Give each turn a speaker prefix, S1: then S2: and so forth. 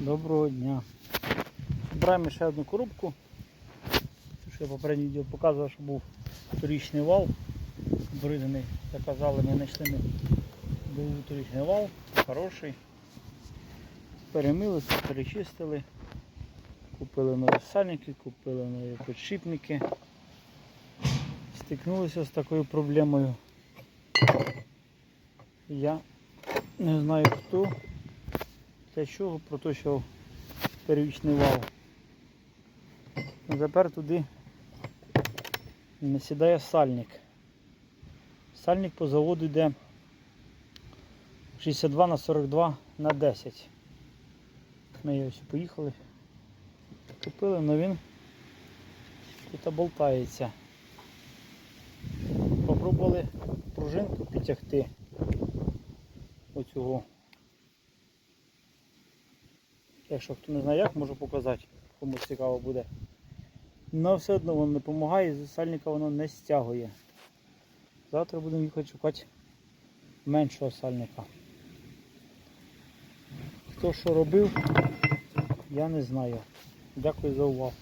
S1: Доброго дня. Збираємо ще одну коробку. Що я попередньо відео показував, що був торічний вал. Бриданий, як казали, ми знайшли ми. Був торічний вал, хороший. Перемили, перечистили. Купили нові сальники, купили нові підшипники. Стикнулися з такою проблемою. Я не знаю хто для чого проточував первічний вал. Тепер туди не сідає сальник. Сальник по заводу йде 62 на 42 на 10. Ми його ось поїхали. Купили, але він тут болтається. Попробували пружинку підтягти оцього. Якщо хто не знає як, можу показати, кому цікаво буде. Але все одно воно не допомагає, сальника воно не стягує. Завтра будемо їхати шукати меншого сальника. Хто що робив, я не знаю. Дякую за увагу.